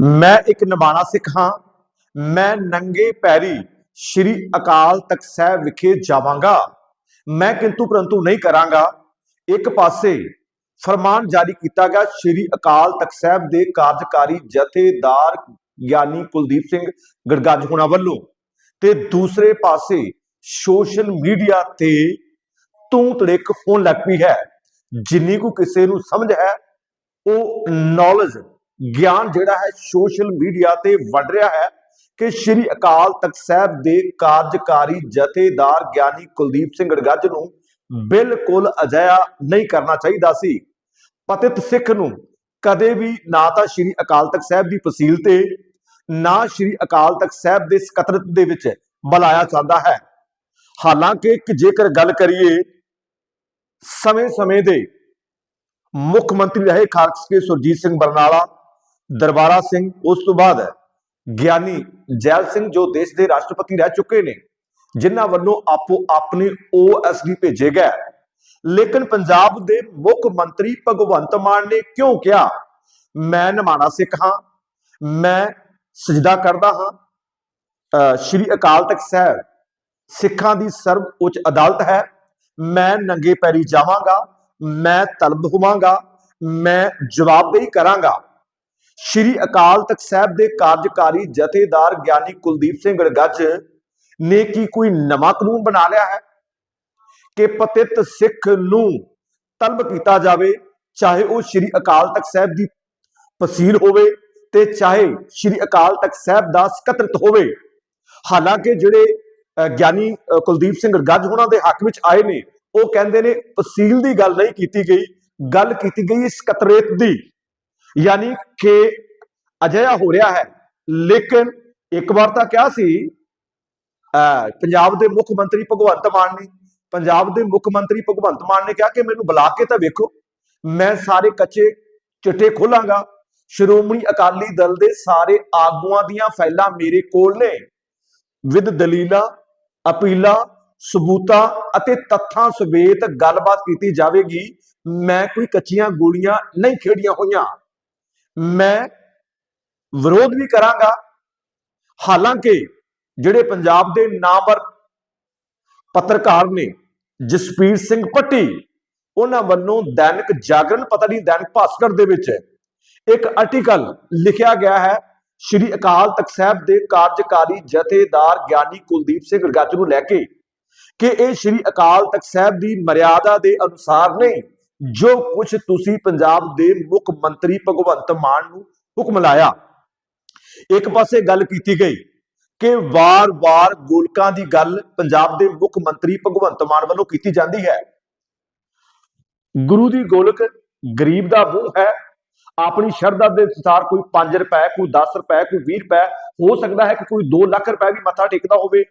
ਮੈਂ ਇੱਕ ਨਿਬਾਣਾ ਸਿੱਖ ਹਾਂ। ਮੈਂ ਨੰਗੇ ਪੈਰੀ ਸ਼੍ਰੀ ਅਕਾਲ ਤਖਤ ਸਾਹਿਬ ਵਿਖੇ ਜਾਵਾਂਗਾ। ਮੈਂ ਕਿੰਤੂ ਪਰੰਤੂ ਨਹੀਂ ਕਰਾਂਗਾ। ਇੱਕ ਪਾਸੇ ਫਰਮਾਨ ਜਾਰੀ ਕੀਤਾ ਗਿਆ ਸ਼੍ਰੀ ਅਕਾਲ ਤਖਤ ਸਾਹਿਬ ਦੇ ਕਾਰਜਕਾਰੀ ਜਥੇਦਾਰ ਗਿਆਨੀ ਕੁਲਦੀਪ ਸਿੰਘ ਗੜਗੱਜ ਹੋਣਾ ਵੱਲੋਂ ਤੇ ਦੂਸਰੇ ਪਾਸੇ ਸੋਸ਼ਲ ਮੀਡੀਆ ਤੇ ਤੂੰ ਤੜਿਕ ਹੋਣ ਲੱਗ ਪਈ ਹੈ। ਜਿੰਨੀ ਕੋ ਕਿਸੇ ਨੂੰ ਸਮਝ ਹੈ, ਉਹ ਨੌਲੇਜ ਗਿਆਨ ਜਿਹੜਾ ਹੈ ਸੋਸ਼ਲ ਮੀਡੀਆ ਤੇ ਵੱਧ ਰਿਹਾ ਹੈ ਕਿ ਸ਼੍ਰੀ ਅਕਾਲ ਤਖਤ ਸਾਹਿਬ ਦੇ ਕਾਰਜਕਾਰੀ ਜਥੇਦਾਰ ਗਿਆਨੀ ਕੁਲਦੀਪ ਸਿੰਘ ਗੜਗੱਜ ਨੂੰ ਬਿਲਕੁਲ ਅਜਿਹਾ ਨਹੀਂ ਕਰਨਾ ਚਾਹੀਦਾ ਸੀ। ਪਤਿਤ ਸਿੱਖ ਨੂੰ ਕਦੇ ਵੀ ਨਾ ਤਾਂ ਸ਼੍ਰੀ ਅਕਾਲ ਤਖਤ ਸਾਹਿਬ ਦੀ ਫਸੀਲ ਤੇ, ਨਾ ਸ਼੍ਰੀ ਅਕਾਲ ਤਖਤ ਸਾਹਿਬ ਦੇ ਸਕੱਤਰਤ ਦੇ ਵਿੱਚ ਬੁਲਾਇਆ ਜਾਂਦਾ ਹੈ। ਹਾਲਾਂਕਿ ਜੇਕਰ ਗੱਲ ਕਰੀਏ, ਸਮੇਂ-ਸਮੇਂ ਦੇ ਮੁੱਖ ਮੰਤਰੀ ਰਹੇ ਖਾਲਸ ਕੇ ਸੁਰਜੀਤ ਸਿੰਘ ਬਰਨਾਲਾ ਦਰਬਾਰਾ ਸਿੰਘ ਉਸ ਤੋਂ ਬਾਅਦ ਗਿਆਨੀ ਜੈਲ ਸਿੰਘ ਜੋ ਦੇਸ਼ ਦੇ ਰਾਸ਼ਟਰਪਤੀ ਰਹਿ ਚੁੱਕੇ ਨੇ, ਜਿਨ੍ਹਾਂ ਵੱਲੋਂ ਆਪੋ ਆਪਣੇ ਓਐਸਡੀ ਭੇਜੇ ਗਏ। ਲੇਕਿਨ ਪੰਜਾਬ ਦੇ ਮੁੱਖ ਮੰਤਰੀ ਭਗਵੰਤ ਮਾਨ ਨੇ ਕਿਉਂ ਕਿਹਾ, ਮੈਂ ਨਮਾਣਾ ਸਿੱਖ ਹਾਂ, ਮੈਂ ਸਜਦਾ ਕਰਦਾ ਹਾਂ। ਅਹ ਸ਼੍ਰੀ ਅਕਾਲ ਤਖਤ ਸਾਹਿਬ, ਸਿੱਖਾਂ ਦੀ ਸਰਵ ਉੱਚ ਅਦਾਲਤ ਹੈ। ਮੈਂ ਨੰਗੇ ਪੈਰੀ ਜਾਵਾਂਗਾ, ਮੈਂ ਤਲਬ ਹੋਵਾਂਗਾ, ਮੈਂ ਜਵਾਬਦੇਹੀ ਕਰਾਂਗਾ। ਸ਼੍ਰੀ ਅਕਾਲ ਤਖਤ ਸਾਹਿਬ ਦੇ ਕਾਰਜਕਾਰੀ ਜਥੇਦਾਰ ਗਿਆਨੀ ਕੁਲਦੀਪ ਸਿੰਘ ਗੜਗੱਜ ਨੇ ਕੀ ਕੋਈ ਨਵਾਂ ਕਾਨੂੰਨ ਬਣਾ ਲਿਆ ਹੈ ਕਿ ਪਤਿਤ ਸਿੱਖ ਨੂੰ ਤਲਬ ਕੀਤਾ ਜਾਵੇ, ਚਾਹੇ ਉਹ ਸ਼੍ਰੀ ਅਕਾਲ ਤਖਤ ਸਾਹਿਬ ਦੀ ਫਸੀਲ ਹੋਵੇ ਤੇ ਚਾਹੇ ਸ਼੍ਰੀ ਅਕਾਲ ਤਖਤ ਸਾਹਿਬ ਦਾ ਸਕੱਤਰਤ ਹੋਵੇ? ਹਾਲਾਂਕਿ ਜਿਹੜੇ ਗਿਆਨੀ ਕੁਲਦੀਪ ਸਿੰਘ ਗੜਗੱਜ ਉਹਨਾਂ ਦੇ ਹੱਕ ਵਿੱਚ ਆਏ ਨੇ, ਉਹ ਕਹਿੰਦੇ ਨੇ ਫਸੀਲ ਦੀ ਗੱਲ ਨਹੀਂ ਕੀਤੀ ਗਈ, ਗੱਲ ਕੀਤੀ ਗਈ ਸਕੱਤਰੇਤ ਦੀ। ਯਾਨੀ ਕਿ ਅਜਿਹਾ ਹੋ ਰਿਹਾ ਹੈ। ਲੇਕਿਨ ਇੱਕ ਵਾਰ ਤਾਂ ਕਿਹਾ ਸੀ ਪੰਜਾਬ ਦੇ ਮੁੱਖ ਮੰਤਰੀ ਭਗਵੰਤ ਮਾਨ ਨੇ, ਪੰਜਾਬ ਦੇ ਮੁੱਖ ਮੰਤਰੀ ਭਗਵੰਤ ਮਾਨ ਨੇ ਕਿਹਾ ਕਿ ਮੈਨੂੰ ਬੁਲਾ ਕੇ ਤਾਂ ਵੇਖੋ, ਮੈਂ ਸਾਰੇ ਕੱਚੇ ਚਿੱਟੇ ਖੋਲਾਂਗਾ। ਸ਼੍ਰੋਮਣੀ ਅਕਾਲੀ ਦਲ ਦੇ ਸਾਰੇ ਆਗੂਆਂ ਦੀਆਂ ਫਾਈਲਾਂ ਮੇਰੇ ਕੋਲ ਨੇ। ਵਿਦ ਦਲੀਲਾਂ, ਅਪੀਲਾਂ, ਸਬੂਤਾਂ ਅਤੇ ਤੱਥਾਂ ਸਮੇਤ ਗੱਲਬਾਤ ਕੀਤੀ ਜਾਵੇਗੀ। ਮੈਂ ਕੋਈ ਕੱਚੀਆਂ ਗੋਲੀਆਂ ਨਹੀਂ ਖੇਡੀਆਂ ਹੋਈਆਂ। ਮੈਂ ਵਿਰੋਧ ਵੀ ਕਰਾਂਗਾ। ਹਾਲਾਂਕਿ ਜਿਹੜੇ ਪੰਜਾਬ ਦੇ ਨਾਮਵਰ ਪੱਤਰਕਾਰ ਨੇ ਜਸਪੀਰ ਸਿੰਘ ਪੱਟੀ ਉਹਨਾਂ ਵੱਲੋਂ ਦੈਨਿਕ ਜਾਗਰਣ ਪਤਾ ਨਹੀਂ ਦੈਨਿਕ ਭਾਸਕਰ ਦੇ ਵਿੱਚ ਇੱਕ ਆਰਟੀਕਲ ਲਿਖਿਆ ਗਿਆ ਹੈ। ਸ਼੍ਰੀ ਅਕਾਲ ਤਖਤ ਸਾਹਿਬ ਦੇ ਕਾਰਜਕਾਰੀ ਜਥੇਦਾਰ ਗਿਆਨੀ ਕੁਲਦੀਪ ਸਿੰਘ ਗੜਗੱਜ ਨੂੰ ਲੈ ਕੇ ਕਿ ਇਹ ਸ਼੍ਰੀ ਅਕਾਲ ਤਖਤ ਸਾਹਿਬ ਦੀ ਮਰਿਆਦਾ ਦੇ ਅਨੁਸਾਰ ਨਹੀਂ ਜੋ ਕੁਝ ਤੁਸੀਂ ਪੰਜਾਬ ਦੇ ਮੁੱਖ ਮੰਤਰੀ ਭਗਵੰਤ ਮਾਨ ਨੂੰ ਹੁਕਮ ਲਾਇਆ, ਇੱਕ ਪਾਸੇ ਗੱਲ ਕੀਤੀ ਗਈ ਕਿ ਵਾਰ-ਵਾਰ ਗੋਲਕਾਂ ਦੀ ਗੱਲ ਪੰਜਾਬ ਦੇ ਮੁੱਖ ਮੰਤਰੀ ਭਗਵੰਤ ਮਾਨ ਵੱਲੋਂ ਕੀਤੀ ਜਾਂਦੀ ਹੈ। ਗੁਰੂ ਦੀ ਗੋਲਕ ਗਰੀਬ ਦਾ ਮੂੰਹ ਹੈ, ਆਪਣੀ ਸ਼ਰਧਾ ਦੇ ਅਨੁਸਾਰ ਕੋਈ 5 ਰੁਪਏ, ਕੋਈ 10 ਰੁਪਏ, ਕੋਈ 20 ਰੁਪਏ, ਹੋ ਸਕਦਾ ਹੈ ਕਿ ਕੋਈ 2 ਲੱਖ ਰੁਪਏ ਵੀ ਮੱਥਾ ਟੇਕਦਾ ਹੋਵੇ।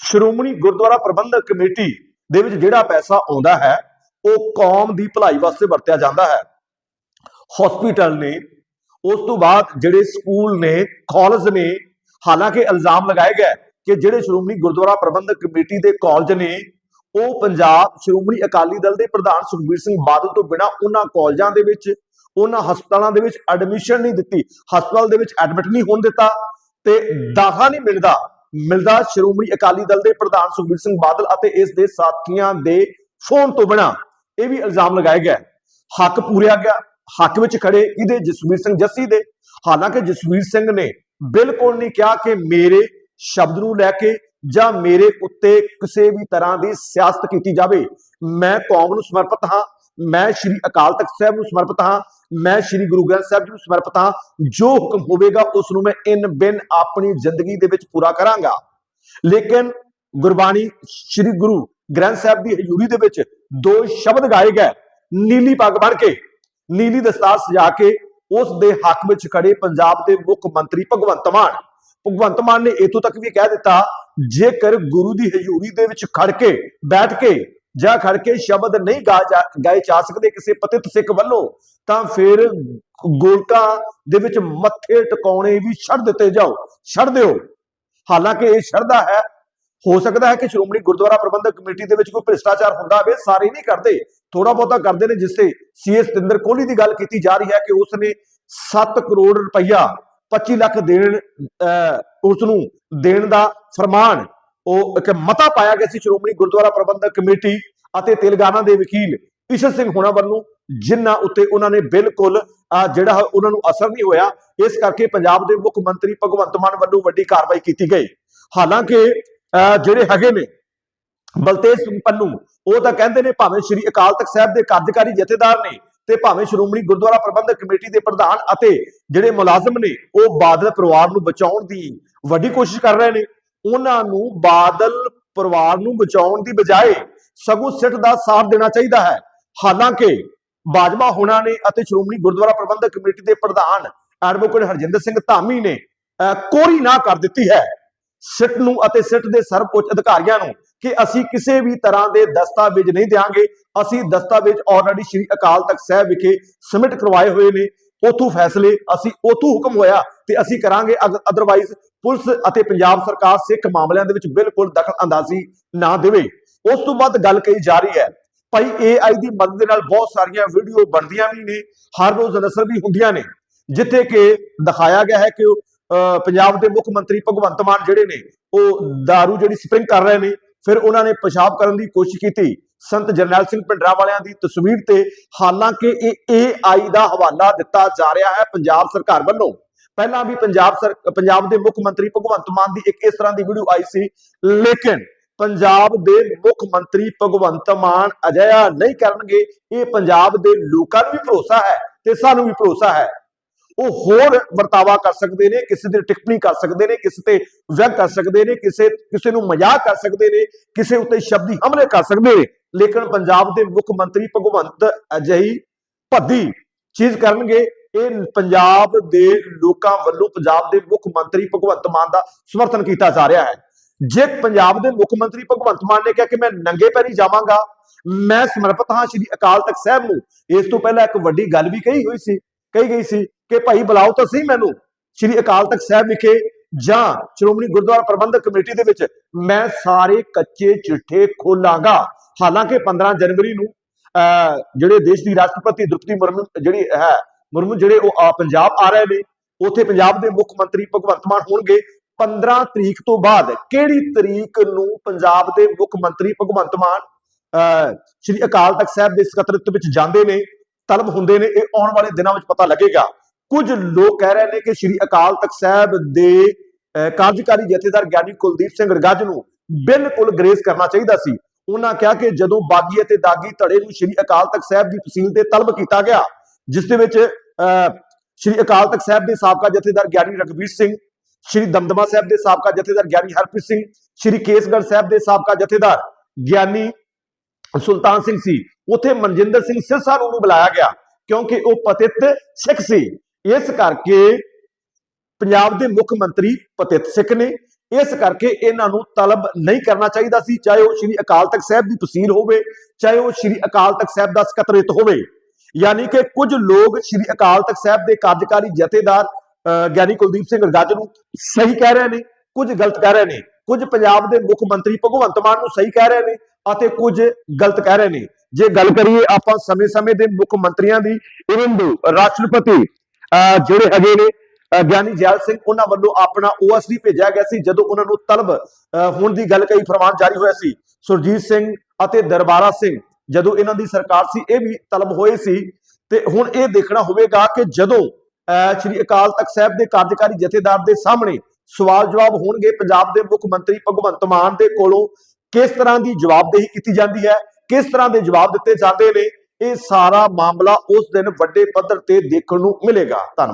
ਸ਼੍ਰੋਮਣੀ ਗੁਰਦੁਆਰਾ ਪ੍ਰਬੰਧਕ ਕਮੇਟੀ ਦੇ ਵਿੱਚ ਜਿਹੜਾ ਪੈਸਾ ਆਉਂਦਾ ਹੈ ਉਹ ਕੌਮ ਦੀ ਭਲਾਈ ਵਾਸਤੇ ਵਰਤਿਆ ਜਾਂਦਾ ਹੈ। ਹਸਪੀਟਲ ਨੇ ਉਸ ਤੋਂ ਬਾਅਦ ਜਿਹੜੇ ਸਕੂਲ ਨੇ ਕਾਲਜ ਨੇ, ਹਾਲਾਂਕਿ ਇਲਜ਼ਾਮ ਲਗਾਏ ਗਏ ਕਿ ਜਿਹੜੇ ਸ਼੍ਰੋਮਣੀ ਗੁਰਦੁਆਰਾ ਪ੍ਰਬੰਧਕ ਕਮੇਟੀ ਦੇ ਕਾਲਜ ਨੇ, ਉਹ ਪੰਜਾਬ ਸ਼੍ਰੋਮਣੀ ਅਕਾਲੀ ਦਲ ਦੇ ਪ੍ਰਧਾਨ ਸੁਖਬੀਰ ਸਿੰਘ ਬਾਦਲ ਤੋਂ ਬਿਨਾਂ ਉਹਨਾਂ ਕਾਲਜਾਂ ਦੇ ਵਿੱਚ, ਉਹਨਾਂ ਹਸਪਤਾਲਾਂ ਦੇ ਵਿੱਚ ਐਡਮਿਸ਼ਨ ਨਹੀਂ ਦਿੱਤੀ, ਹਸਪਤਾਲ ਦੇ ਵਿੱਚ ਐਡਮਿਟ ਨਹੀਂ ਹੋਣ ਦਿੱਤਾ ਤੇ ਦਾਖਲਾ ਨਹੀਂ ਮਿਲਦਾ ਮਿਲਦਾ ਸ਼੍ਰੋਮਣੀ ਅਕਾਲੀ ਦਲ ਦੇ ਪ੍ਰਧਾਨ ਸੁਖਬੀਰ ਸਿੰਘ ਬਾਦਲ ਅਤੇ ਇਸ ਦੇ ਸਾਥੀਆਂ ਦੇ ਫੋਨ ਤੋਂ ਬਿਨਾਂ। ਇਹ ਵੀ ਇਲਜ਼ਾਮ ਲਗਾਏ ਗਏ। ਹੱਕ ਪੂਰਿਆ ਗਿਆ, ਹੱਕ ਵਿੱਚ ਖੜੇ ਇਹਦੇ ਜਸਵੀਰ ਸਿੰਘ ਜੱਸੀ ਦੇ। ਹਾਲਾਂਕਿ ਜਸਵੀਰ ਸਿੰਘ ਨੇ ਬਿਲਕੁਲ ਨਹੀਂ ਕਿਹਾ ਕਿ ਮੇਰੇ ਸ਼ਬਦ ਨੂੰ ਲੈ ਕੇ ਜਾਂ ਮੇਰੇ ਉੱਤੇ ਕਿਸੇ ਵੀ ਤਰ੍ਹਾਂ ਦੀ ਸਿਆਸਤ ਕੀਤੀ ਜਾਵੇ। ਮੈਂ ਕੌਮ ਨੂੰ ਸਮਰਪਿਤ ਹਾਂ, ਮੈਂ ਸ਼੍ਰੀ ਅਕਾਲ ਤਖਤ ਸਾਹਿਬ ਨੂੰ ਸਮਰਪਿਤ ਹਾਂ, ਮੈਂ ਸ਼੍ਰੀ ਗੁਰੂ ਗ੍ਰੰਥ ਸਾਹਿਬ ਜੀ ਨੂੰ ਸਮਰਪਿਤ ਹਾਂ। ਜੋ ਹੁਕਮ ਹੋਵੇਗਾ, ਉਸ ਨੂੰ ਮੈਂ ਇਨ ਬਿਨ ਆਪਣੀ ਜ਼ਿੰਦਗੀ ਦੇ ਵਿੱਚ ਪੂਰਾ ਕਰਾਂਗਾ। ਲੇਕਿਨ ਗੁਰਬਾਣੀ ਸ਼੍ਰੀ ਗੁਰੂ ਗ੍ਰੰਥ ਸਾਹਿਬ ਦੀ ਹਜ਼ੂਰੀ ਦੇ ਵਿੱਚ ਦੋ ਸ਼ਬਦ ਗਾਏ ਗਏ ਨੀਲੀ ਪੱਗ ਬਣ ਕੇ, ਨੀਲੀ ਦਸਤਾਰ ਸਜਾ ਕੇ, ਉਸ ਦੇ ਹੱਕ ਵਿੱਚ ਖੜੇ ਪੰਜਾਬ ਦੇ ਮੁੱਖ ਮੰਤਰੀ ਭਗਵੰਤ ਮਾਨ। ਭਗਵੰਤ ਮਾਨ ਨੇ ਇਥੋਂ ਤੱਕ ਵੀ ਕਹਿ ਦਿੱਤਾ, ਜੇਕਰ ਗੁਰੂ ਦੀ ਹਜ਼ੂਰੀ ਦੇ ਵਿੱਚ ਖੜ ਕੇ, ਬੈਠ ਕੇ ਜਾਂ ਖੜ ਕੇ ਸ਼ਬਦ ਨਹੀਂ ਗਾ ਜਾ- ਗਾਏ ਜਾ ਸਕਦੇ ਕਿਸੇ ਪਤਿਤ ਸਿੱਖ ਵੱਲੋਂ, ਤਾਂ ਫਿਰ ਗੋਲਕਾਂ ਦੇ ਵਿੱਚ ਮੱਥੇ ਟਿਕਾਉਣੇ ਵੀ ਛੱਡ ਦਿੱਤੇ ਜਾਓ, ਛੱਡ ਦਿਓ। ਹਾਲਾਂਕਿ ਇਹ ਸ਼ਰਧਾ ਹੈ ਹੋ ਸਕਦਾ ਹੈ ਕਿ ਸ਼੍ਰੋਮਣੀ ਗੁਰਦੁਆਰਾ ਪ੍ਰਬੰਧਕ ਕਮੇਟੀ ਦੇ ਵਿੱਚ ਕੋਈ ਭ੍ਰਿਸ਼ਟਾਚਾਰ ਹੁੰਦਾ ਹੋਵੇ ਸਾਰੇ ਨਹੀਂ ਕਰਦੇ। ਥੋੜਾ ਬਹੁਤਾ ਕਰਦੇ ਨੇ ਜਿਸੇ ਸੀਐਸ ਸਤਿੰਦਰ ਕੋਹਲੀ ਦੀ ਗੱਲ ਕੀਤੀ ਜਾ ਰਹੀ ਹੈ ਕਿ ਉਸ ਨੇ 7 ਕਰੋੜ ਰੁਪਈਆ 25 ਲੱਖ ਦੇਣ ਉਸ ਨੂੰ ਦੇਣ ਦਾ ਫਰਮਾਨ ਉਹ ਇੱਕ ਮਤਾ ਪਾਇਆ ਗਿਆ ਸੀ ਸ਼੍ਰੋਮਣੀ ਗੁਰਦੁਆਰਾ ਪ੍ਰਬੰਧਕ ਕਮੇਟੀ ਅਤੇ ਤੇਲੰਗਾਨਾ ਦੇ ਵਕੀਲ ਈਸ਼ਰ ਸਿੰਘ ਹੋਣਾ ਵੱਲੋਂ ਜਿਨ੍ਹਾਂ ਉੱਤੇ ਉਹਨਾਂ ਨੇ ਬਿਲਕੁਲ ਅਹ, ਜਿਹੜਾ ਉਹਨਾਂ ਨੂੰ ਅਸਰ ਨਹੀਂ ਹੋਇਆ। ਇਸ ਕਰਕੇ ਪੰਜਾਬ ਦੇ ਮੁੱਖ ਮੰਤਰੀ ਭਗਵੰਤ ਮਾਨ ਵੱਲੋਂ ਵੱਡੀ ਕਾਰਵਾਈ ਕੀਤੀ ਗਈ। ਹਾਲਾਂਕਿ ਜਿਹੜੇ ਹੈਗੇ ਨੇ ਬਲਤੇਜ ਸਿੰਘ ਪੰਨੂ ਉਹ ਤਾਂ ਕਹਿੰਦੇ ਨੇ ਭਾਵੇਂ ਸ਼੍ਰੀ ਅਕਾਲ ਤਖਤ ਸਾਹਿਬ ਦੇ ਕਾਰਜਕਾਰੀ ਜਥੇਦਾਰ ਨੇ ਤੇ ਭਾਵੇਂ ਸ਼੍ਰੋਮਣੀ ਗੁਰਦੁਆਰਾ ਪ੍ਰਬੰਧਕ ਕਮੇਟੀ ਦੇ ਪ੍ਰਧਾਨ ਅਤੇ ਜਿਹੜੇ ਮੁਲਾਜ਼ਮ ਨੇ ਉਹ ਬਾਦਲ ਪਰਿਵਾਰ ਨੂੰ ਬਚਾਉਣ ਦੀ ਵੱਡੀ ਕੋਸ਼ਿਸ਼ ਕਰ ਰਹੇ ਨੇ। ਉਹਨਾਂ ਨੂੰ ਬਾਦਲ ਪਰਿਵਾਰ ਨੂੰ ਬਚਾਉਣ ਦੀ ਬਜਾਏ ਸਗੋਂ ਸਿੱਟ ਦਾ ਸਾਥ ਦੇਣਾ ਚਾਹੀਦਾ ਹੈ। ਹਾਲਾਂਕਿ ਬਾਜਵਾ ਹੋਣਾ ਨੇ ਅਤੇ ਸ਼੍ਰੋਮਣੀ ਗੁਰਦੁਆਰਾ ਪ੍ਰਬੰਧਕ ਕਮੇਟੀ ਦੇ ਪ੍ਰਧਾਨ ਐਡਵੋਕੇਟ ਹਰਜਿੰਦਰ ਸਿੰਘ ਧਾਮੀ ਨੇ ਅਹ, ਕੋਰੀ ਨਾ ਕਰ ਦਿੱਤੀ ਹੈ। ਸਿੱਟ ਨੂੰ ਅਤੇ ਸਿੱਟ ਦੇ ਸਰਵਉੱਚ ਅਧਿਕਾਰੀਆਂ ਨੂੰ ਕਿ ਅਸੀਂ ਕਿਸੇ ਵੀ ਤਰ੍ਹਾਂ ਦੇ ਦਸਤਾਵੇਜ਼ ਨਹੀਂ ਦੇਵਾਂਗੇ ਅਸੀਂ ਦਸਤਾਵੇਜ਼ ਆਲਰੇਡੀ ਸ਼੍ਰੀ ਅਕਾਲ ਤਖਤ ਸਾਹਿਬ ਵਿਖੇ ਸਬਮਿਟ ਕਰਵਾਏ ਹੋਏ ਨੇ। ਉਥੋਂ ਫੈਸਲੇ, ਅਸੀਂ ਉਥੋਂ ਹੁਕਮ ਹੋਇਆ ਤੇ ਅਸੀਂ ਕਰਾਂਗੇ। ਅਦਰਵਾਈਜ਼ ਪੁਲਿਸ ਅਤੇ ਪੰਜਾਬ ਸਰਕਾਰ ਸਿੱਖ ਮਾਮਲਿਆਂ ਦੇ ਵਿੱਚ ਬਿਲਕੁਲ ਦਖਲ ਅੰਦਾਜ਼ੀ ਨਾ ਦੇਵੇ। ਉਸ ਤੋਂ ਬਾਅਦ ਗੱਲ ਕਹੀ ਜਾ ਰਹੀ ਹੈ, ਭਾਈ AI ਦੀ ਮਦਦ ਦੇ ਨਾਲ ਬਹੁਤ ਸਾਰੀਆਂ ਵੀਡੀਓ ਬਣਦੀਆਂ ਵੀ ਨੇ, ਹਰ ਰੋਜ਼ ਨਸਰ ਵੀ ਹੁੰਦੀਆਂ ਨੇ। ਜਿੱਥੇ ਕਿ ਦਿਖਾਇਆ ਗਿਆ ਹੈ ਕਿ ਪੰਜਾਬ ਦੇ ਮੁੱਖ ਮੰਤਰੀ ਭਗਵੰਤ ਮਾਨ ਜਿਹੜੇ ਨੇ, ਉਹ दारू ਜਿਹੜੀ ਸਪਰਿੰਗ ਕਰ ਰਹੇ ਨੇ, ਫਿਰ ਉਹਨਾਂ ਨੇ ਪਿਸ਼ਾਬ ਕਰਨ ਦੀ ਕੋਸ਼ਿਸ਼ ਕੀਤੀ। ਸੰਤ ਜਰਨੈਲ ਸਿੰਘ ਭਿੰਡਰਾਂ ਵਾਲਿਆਂ ਦੀ ਤਸਵੀਰ ਤੇ ਹਾਲਾਂਕਿ ਇਹ AI ਦਾ ਹਵਾਲਾ ਦਿੱਤਾ ਜਾ ਰਿਹਾ ਹੈ ਪੰਜਾਬ ਸਰਕਾਰ ਵੱਲੋਂ। ਪਹਿਲਾਂ ਵੀ ਪੰਜਾਬ ਸਰ, ਪੰਜਾਬ ਦੇ ਮੁੱਖ ਮੰਤਰੀ ਭਗਵੰਤ ਮਾਨ ਦੀ ਇੱਕ ਇਸ ਤਰ੍ਹਾਂ ਦੀ ਵੀਡੀਓ ਆਈ ਸੀ, ਲੇਕਿਨ ਪੰਜਾਬ ਦੇ ਮੁੱਖ ਮੰਤਰੀ ਭਗਵੰਤ ਮਾਨ ਅਜਿਹਾ ਨਹੀਂ ਕਰਨਗੇ। ਇਹ ਪੰਜਾਬ ਦੇ ਲੋਕਾਂ ਨੂੰ ਵੀ ਭਰੋਸਾ ਹੈ ਤੇ ਸਾਨੂੰ ਵੀ ਭਰੋਸਾ ਹੈ। ਉਹ ਹੋਰ ਵਰਤਾਵਾ ਕਰ ਸਕਦੇ ਨੇ, ਕਿਸੇ ਦੀ ਟਿੱਪਣੀ ਕਰ ਸਕਦੇ ਨੇ, ਕਿਸੇ ਤੇ ਵਿਅੰਗ ਕਰ ਸਕਦੇ ਨੇ, ਕਿਸੇ ਕਿਸੇ ਨੂੰ ਮਜ਼ਾਕ ਕਰ ਸਕਦੇ ਨੇ, ਕਿਸੇ ਉੱਤੇ ਸ਼ਬਦੀ ਹਮਲੇ ਕਰ ਸਕਦੇ ਨੇ। ਲੇਕਿਨ ਪੰਜਾਬ ਦੇ ਮੁੱਖ ਮੰਤਰੀ ਭਗਵੰਤ ਅਜਿਹੀ ਭੱਦੀ ਚੀਜ਼ ਕਰਨਗੇ। ਇਹ ਪੰਜਾਬ ਦੇ ਲੋਕਾਂ ਵੱਲੋਂ ਪੰਜਾਬ ਦੇ ਮੁੱਖ ਮੰਤਰੀ ਭਗਵੰਤ ਮਾਨ ਦਾ ਸਮਰਥਨ ਕੀਤਾ ਜਾ ਰਿਹਾ ਹੈ। ਜੇ ਪੰਜਾਬ ਦੇ ਮੁੱਖ ਮੰਤਰੀ ਭਗਵੰਤ ਮਾਨ ਨੇ ਕਿਹਾ ਕਿ ਮੈਂ ਨੰਗੇ ਪੈਰੀ ਜਾਵਾਂਗਾ, ਮੈਂ ਸਮਰਪਿਤ ਹਾਂ ਸ਼੍ਰੀ ਅਕਾਲ ਤਖਤ ਸਾਹਿਬ ਨੂੰ, ਇਸ ਤੋਂ ਪਹਿਲਾਂ ਇੱਕ ਵੱਡੀ ਗੱਲ ਵੀ ਕਹੀ ਹੋਈ ਸੀ, ਕਹੀ ਗਈ ਸੀ ਕਿ ਭਾਈ ਬੁਲਾਓ ਤਾਂ ਸਹੀ ਮੈਨੂੰ। ਸ਼੍ਰੀ ਅਕਾਲ ਤਖਤ ਸਾਹਿਬ ਵਿਖੇ ਜਾਂ ਸ਼੍ਰੋਮਣੀ ਗੁਰਦੁਆਰਾ ਪ੍ਰਬੰਧਕ ਕਮੇਟੀ ਦੇ ਵਿੱਚ ਮੈਂ ਸਾਰੇ ਕੱਚੇ ਚਿੱਠੇ ਖੋਲਾਂਗਾ। ਹਾਲਾਂਕਿ 15 ਜਨਵਰੀ ਨੂੰ ਅਹ, ਜਿਹੜੇ ਦੇਸ਼ ਦੀ ਰਾਸ਼ਟਰਪਤੀ ਦ੍ਰੋਪਦੀ ਮੁਰਮੂ ਜਿਹੜੀ ਹੈ ਮੁਰਮੂ ਜਿਹੜੇ ਉਹ ਆ ਪੰਜਾਬ ਆ ਰਹੇ ਨੇ ਉੱਥੇ ਪੰਜਾਬ ਦੇ ਮੁੱਖ ਮੰਤਰੀ ਭਗਵੰਤ ਮਾਨ ਹੋਣਗੇ। 15 ਤਰੀਕ ਤੋਂ ਬਾਅਦ ਕਿਹੜੀ ਤਰੀਕ ਨੂੰ ਪੰਜਾਬ ਦੇ ਮੁੱਖ ਮੰਤਰੀ ਭਗਵੰਤ ਮਾਨ ਅਹ, ਸ਼੍ਰੀ ਅਕਾਲ ਤਖਤ ਸਾਹਿਬ ਦੇ ਸਕੱਤਰਤ ਵਿੱਚ ਜਾਂਦੇ ਨੇ ਤਲਬ ਹੁੰਦੇ ਨੇ ਇਹ ਆਉਣ ਵਾਲੇ ਦਿਨਾਂ ਵਿੱਚ ਪਤਾ ਲੱਗੇਗਾ। ਕੁਝ ਲੋਕ ਕਹਿ ਰਹੇ ਨੇ ਕਿ ਸ਼੍ਰੀ ਅਕਾਲ ਤਖਤ ਸਾਹਿਬ ਦੇ ਅਹ, ਕਾਰਜਕਾਰੀ ਜਥੇਦਾਰ ਗਿਆਨੀ ਕੁਲਦੀਪ ਸਿੰਘ ਰਗਾਜ ਨੂੰ ਬਿਲਕੁਲ ਗ੍ਰੇਸ ਕਰਨਾ ਚਾਹੀਦਾ ਸੀ। ਉਹਨਾਂ ਕਿਹਾ ਕਿ ਜਦੋਂ ਬਾਗੀ ਅਤੇ ਦਾਗੀ ਧੜੇ ਨੂੰ ਸ਼੍ਰੀ ਅਕਾਲ ਤਖਤ ਸਾਹਿਬ ਦੀ ਤਹਿਸੀਲ ਤੇ ਤਲਬ ਕੀਤਾ ਗਿਆ ਜਿਸ ਦੇ ਵਿੱਚ ਸ਼੍ਰੀ ਅਕਾਲ ਤਖਤ ਸਾਹਿਬ ਦੇ ਸਾਬਕਾ ਜਥੇਦਾਰ ਗਿਆਨੀ ਰਗਵੀਰ ਸਿੰਘ ਸ਼੍ਰੀ ਦਮਦਮਾ ਸਾਹਿਬ ਦੇ ਸਾਬਕਾ ਜਥੇਦਾਰ ਗਿਆਨੀ ਹਰਪ੍ਰੀਤ ਸਿੰਘ ਸ਼੍ਰੀ ਕੇਸਗੜ੍ਹ ਸਾਹਿਬ ਦੇ ਸਾਬਕਾ ਜਥੇਦਾਰ ਗਿਆਨੀ ਸੁਲਤਾਨ ਸਿੰਘ ਸੀ। ਉਥੇ ਮਨਜਿੰਦਰ ਸਿੰਘ ਸਿਰਸਾ ਨੂੰ ਉਹਨੂੰ ਬੁਲਾਇਆ ਗਿਆ ਕਿਉਂਕਿ ਉਹ ਪਤਿਤ ਸਿੱਖ ਸੀ। ਇਸ ਕਰਕੇ ਪੰਜਾਬ ਦੇ ਮੁੱਖ ਮੰਤਰੀ ਪਤਿਤ ਸਿੱਖ ਨੇ ਇਸ ਕਰਕੇ ਇਹਨਾਂ ਨੂੰ ਤਲਬ ਨਹੀਂ ਕਰਨਾ ਚਾਹੀਦਾ ਸੀ ਚਾਹੇ ਉਹ ਸ਼੍ਰੀ ਅਕਾਲ ਤਖਤ ਸਾਹਿਬ ਦੀ ਤਹਿਸੀਲ ਹੋਵੇ ਚਾਹੇ ਉਹ ਸ਼੍ਰੀ ਅਕਾਲ ਤਖਤ ਸਾਹਿਬ ਦਾ ਸਕੱਤਰੇਤ ਹੋਵੇ। ਯਾਨੀ ਕਿ ਕੁਝ ਲੋਕ ਸ਼੍ਰੀ ਅਕਾਲ ਤਖਤ ਸਾਹਿਬ ਦੇ ਕਾਰਜਕਾਰੀ ਜਥੇਦਾਰ ਅਹ, ਗਿਆਨੀ ਕੁਲਦੀਪ ਸਿੰਘ ਰਗਾਜ ਨੂੰ ਸਹੀ ਕਹਿ ਰਹੇ ਨੇ ਕੁਝ ਗਲਤ ਕਹਿ ਰਹੇ ਨੇ ਕੁਝ ਪੰਜਾਬ ਦੇ ਮੁੱਖ ਮੰਤਰੀ ਭਗਵੰਤ ਮਾਨ ਨੂੰ ਸਹੀ ਕਹਿ ਰਹੇ ਨੇ ਅਤੇ ਕੁਝ ਗਲਤ ਕਹਿ ਰਹੇ ਨੇ। ਜੇ ਗੱਲ ਕਰੀਏ ਆਪਾਂ ਸਮੇਂ-ਸਮੇਂ ਦੇ ਮੁੱਖ ਮੰਤਰੀਆਂ ਦੀ ਇਵਨ ਰਾਸ਼ਟਰਪਤੀ ਜਿਹੜੇ ਹੈਗੇ ਨੇ ਗਿਆਨੀ ਜੈਲ ਸਿੰਘ ਉਹਨਾਂ ਵੱਲੋਂ ਆਪਣਾ ਓਐਸਡੀ ਭੇਜਿਆ ਗਿਆ ਸੀ ਜਦੋਂ ਉਹਨਾਂ ਨੂੰ ਤਲਬ ਹੋਣ ਦੀ ਗੱਲ ਕਹੀ ਫਰਮਾਨ ਜਾਰੀ ਹੋਇਆ ਸੀ। ਸੁਰਜੀਤ ਸਿੰਘ ਅਤੇ ਦਰਬਾਰਾ ਸਿੰਘ ਜਦੋਂ ਇਹਨਾਂ ਦੀ ਸਰਕਾਰ ਸੀ ਇਹ ਵੀ ਤਲਬ ਹੋਏ ਸੀ। ਤੇ ਹੁਣ ਇਹ ਦੇਖਣਾ ਹੋਵੇਗਾ ਕਿ ਜਦੋਂ ਅਹ, ਸ਼੍ਰੀ ਅਕਾਲ ਤਖਤ ਸਾਹਿਬ ਦੇ ਕਾਰਜਕਾਰੀ ਜਥੇਦਾਰ ਦੇ ਸਾਹਮਣੇ ਸਵਾਲ ਜਵਾਬ ਹੋਣਗੇ ਪੰਜਾਬ ਦੇ ਮੁੱਖ ਮੰਤਰੀ ਭਗਵੰਤ ਮਾਨ ਦੇ ਕੋਲੋਂ ਕਿਸ ਤਰ੍ਹਾਂ ਦੀ ਜਵਾਬਦੇਹੀ ਕੀਤੀ ਜਾਂਦੀ ਹੈ ਕਿਸ ਤਰ੍ਹਾਂ ਦੇ ਜਵਾਬ ਦਿੱਤੇ ਜਾਂਦੇ ਨੇ ਇਹ ਸਾਰਾ ਮਾਮਲਾ ਉਸ ਦਿਨ ਵੱਡੇ ਪੱਧਰ ਤੇ ਦੇਖਣ ਨੂੰ ਮਿਲੇਗਾ। ਧੰਨਵਾਦ।